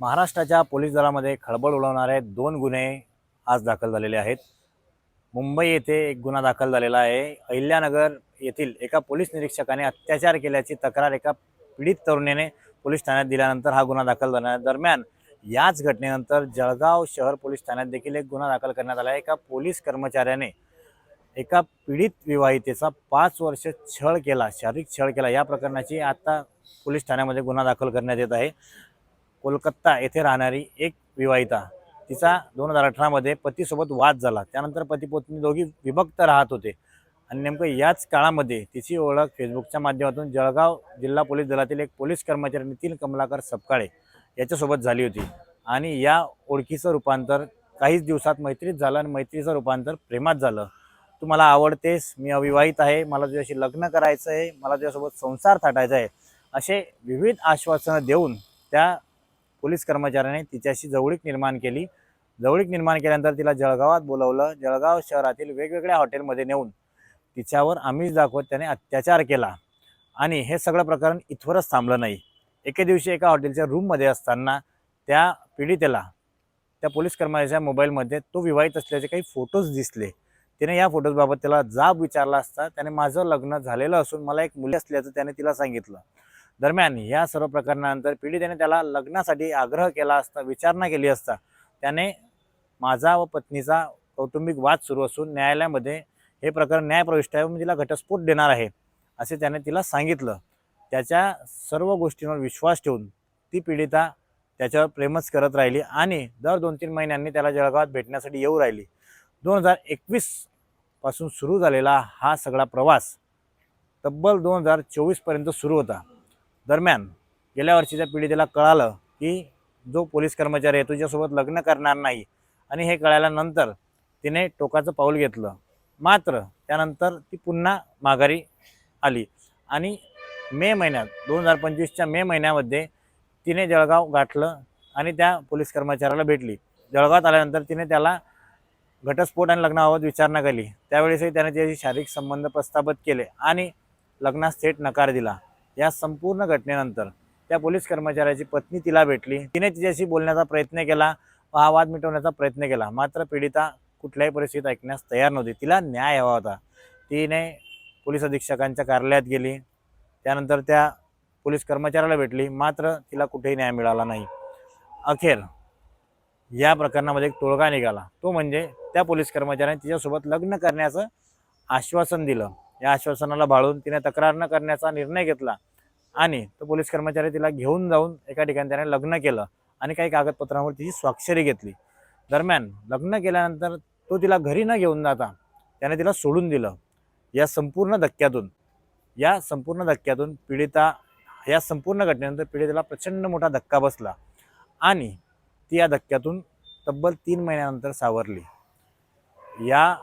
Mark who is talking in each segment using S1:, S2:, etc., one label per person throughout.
S1: महाराष्ट्राच्या पोलीस दलामध्ये खळबळ उडवणारे दोन गुन्हे आज दाखल झालेले आहेत. मुंबई येथे एक गुन्हा दाखल झालेला आहे. अहिल्यानगर येथील एका पोलीस निरीक्षकाने अत्याचार केल्याची तक्रार एका पीडित तरुणीने पोलीस ठाण्यात दिल्यानंतर हा गुन्हा दाखल झाला. दरम्यान याच घटनेनंतर जळगाव शहर पोलीस ठाण्यात देखील एक गुन्हा दाखल करण्यात आला आहे. एका पोलीस कर्मचाऱ्याने एका पीडित विवाहितेचा पाच वर्ष छळ केला शारीरिक छळ केला. या प्रकरणाची आता पोलीस ठाण्यामध्ये गुन्हा दाखल करण्यात येत आहे. कोलकाता येथे राहणारी एक विवाहिता. तिचा दोन हजार अठरामध्ये पतीसोबत वाद झाला. त्यानंतर पती पत्नी दोघी विभक्त राहत होते. आणि नेमकं याच काळामध्ये तिची ओळख फेसबुकच्या माध्यमातून जळगाव जिल्हा पोलीस दलातील एक पोलीस कर्मचारी नितीन कमलाकर सपकाळे याच्यासोबत झाली होती. आणि या ओळखीचं रूपांतर काहीच दिवसात मैत्रीत झालं आणि मैत्रीचं रूपांतर प्रेमात झालं. तू मला आवडतेस मी अविवाहित आहे मला तुझ्याशी लग्न करायचं आहे मला तुझ्यासोबत संसार थाटायचा आहे असे विविध आश्वासनं देऊन त्या पोलीस कर्मचाऱ्याने तिच्याशी जवळीक निर्माण केली. जवळीक निर्माण केल्यानंतर तिला जळगावात बोलवलं. जळगाव शहरातील वेगवेगळ्या हॉटेलमध्ये नेऊन तिच्यावर आमिष दाखवत त्याने अत्याचार केला. आणि हे सगळं प्रकरण इथवरच थांबलं नाही. एके दिवशी एका हॉटेलच्या रूममध्ये असताना त्या पीडितेला त्या पोलीस कर्मचाऱ्याच्या मोबाईलमध्ये तो विवाहित असल्याचे काही फोटोज दिसले. तिने या फोटोजबाबत त्याला जाब विचारला असता त्याने माझं लग्न झालेलं असून मला एक मुली असल्याचं त्याने तिला सांगितलं. दरम्यान या सर्व प्रकरणानंतर पीडितेने त्याला लग्नासाठी आग्रह केला असता विचारणा केली असता त्याने माझा व पत्नीचा कौटुंबिक वाद सुरू असून न्यायालयामध्ये हे प्रकरण न्यायप्रविष्ट आहे मी तिला घटस्फोट देणार आहे असे त्याने तिला सांगितलं. त्याच्या सर्व गोष्टींवर विश्वास ठेवून ती पीडिता त्याच्यावर प्रेमच करत राहिली आणि दर दोन तीन महिन्यांनी त्याला जळगावात भेटण्यासाठी येऊ राहिली. दोन हजार एकवीसपासून सुरू झालेला हा सगळा प्रवास तब्बल दोन हजार चोवीसपर्यंत सुरू होता. दरम्यान गेल्या वर्षीच्या पीडितेला कळालं की जो पोलीस कर्मचारी आहे तुझ्यासोबत लग्न करणार नाही. आणि हे कळाल्यानंतर तिने टोकाचं पाऊल घेतलं. मात्र त्यानंतर ती पुन्हा माघारी आली. आणि मे महिन्यात दोन हजार पंचवीसच्या मे महिन्यामध्ये तिने जळगाव गाठलं आणि त्या पोलीस कर्मचाऱ्याला भेटली. जळगावात आल्यानंतर तिने त्याला घटस्फोट आणि लग्नाबाबत विचारणा केली. त्यावेळेसही त्याने त्याची शारीरिक संबंध प्रस्थापित केले आणि लग्नास थेट नकार दिला. या संपूर्ण घटनेनंतर त्या पोलीस कर्मचाऱ्याची पत्नी तिला भेटली. तिने तिच्याशी बोलण्याचा प्रयत्न केला व हा वाद मिटवण्याचा प्रयत्न केला. मात्र पीडिता कुठल्याही परिस्थितीत ऐकण्यास तयार नव्हती. तिला न्याय हवा होता. तिने पोलीस अधीक्षकांच्या कार्यालयात गेली. त्यानंतर त्या पोलीस कर्मचाऱ्याला भेटली. मात्र तिला कुठेही न्याय मिळाला नाही. अखेर या प्रकरणामध्ये एक तोडगा निघाला. तो म्हणजे त्या पोलीस कर्मचाऱ्याने तिच्यासोबत लग्न करण्याचं आश्वासन दिलं. या आश्वासनाला बाळून तिने तक्रार न करण्याचा निर्णय घेतला. आणि तो पोलीस कर्मचारी तिला घेऊन जाऊन एका ठिकाणी त्याने लग्न केलं आणि काही कागदपत्रांवर तिची स्वाक्षरी घेतली. दरम्यान लग्न केल्यानंतर तो तिला घरी न घेऊन जाता त्याने तिला सोडून दिलं. या संपूर्ण धक्क्यातून या संपूर्ण धक्क्यातून पीडिता या संपूर्ण घटनेनंतर पीडितेला प्रचंड मोठा धक्का बसला आणि ती या धक्क्यातून तब्बल तीन महिन्यानंतर सावरली. या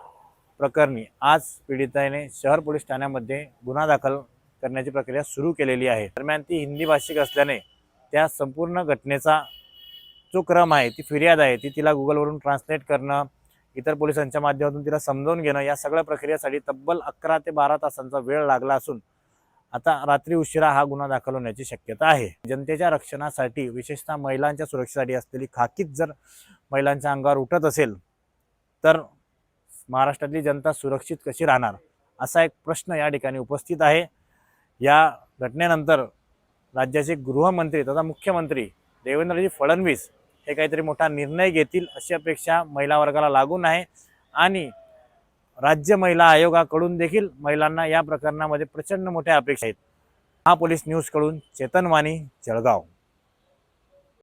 S1: प्रकरणी आज पीडिताने शहर पोलीस ठाण्यामध्ये गुन्हा दाखल करण्याची प्रक्रिया सुरू केलेली आहे. दरम्यान ती हिंदी भाषिक असल्याने त्या संपूर्ण घटनेचा जो क्रम आहे ती फिर्याद आहे ती तिला गुगलवरून ट्रान्सलेट करणं इतर पोलिसांच्या माध्यमातून तिला समजावून घेणं या सगळ्या प्रक्रियेसाठी तब्बल अकरा ते बारा तासांचा वेळ लागला असून आता रात्री उशिरा हा गुन्हा दाखल होण्याची शक्यता आहे. जनतेच्या रक्षणासाठी विशेषतः महिलांच्या सुरक्षेसाठी असलेली खाकीच जर महिलांच्या अंगावर उठत असेल तर महाराष्ट्रातली जनता सुरक्षित कशी राहणार? असा एक प्रश्न या ठिकाणी उपस्थित आहे. या घटनेनंतर राज्याचे गृहमंत्री तथा मुख्यमंत्री देवेंद्रजी फडणवीस हे काहीतरी मोठा निर्णय घेतील अशी अपेक्षा महिला वर्गाला लागून आहे. आणि राज्य महिला आयोगाकडून देखील महिलांना या प्रकरणामध्ये प्रचंड मोठ्या अपेक्षा आहेत. महापोलीस न्यूजकडून चेतन वाणी जळगाव.